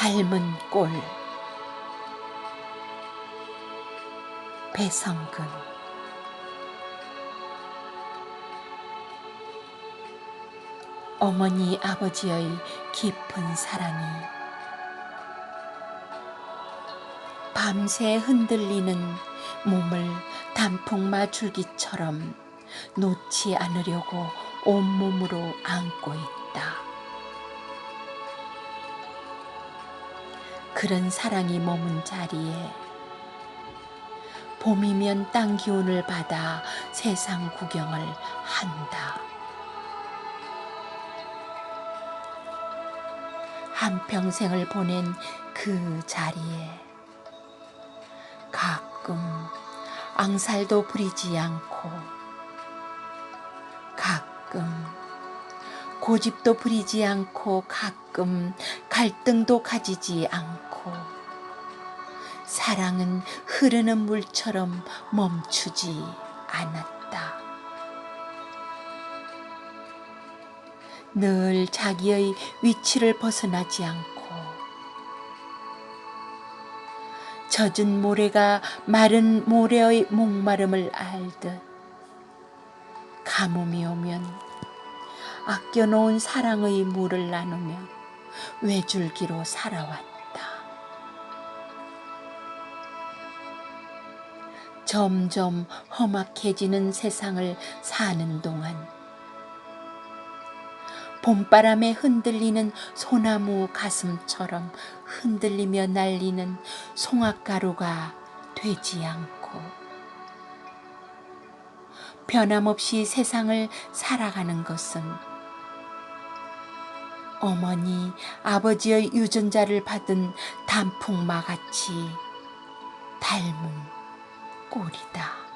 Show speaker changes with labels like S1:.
S1: 닮은 꼴 배성근 어머니 아버지의 깊은 사랑이 밤새 흔들리는 몸을 단풍마 줄기처럼 놓지 않으려고 온몸으로 안고 있다. 그런 사랑이 머문 자리에 봄이면 땅 기운을 받아 세상 구경을 한다. 한평생을 보낸 그 자리에 가끔 앙살도 부리지 않고 가끔 고집도 부리지 않고 가끔 갈등도 가지지 않고 사랑은 흐르는 물처럼 멈추지 않았다. 늘 자기의 위치를 벗어나지 않고 젖은 모래가 마른 모래의 목마름을 알듯 가뭄이 오면 아껴놓은 사랑의 물을 나누며 외줄기로 살아왔다. 점점 험악해지는 세상을 사는 동안 봄바람에 흔들리는 소나무 가슴처럼 흔들리며 날리는 송악가루가 되지 않고 변함없이 세상을 살아가는 것은 어머니, 아버지의 유전자를 받은 단풍마같이 닮은 꼴이다.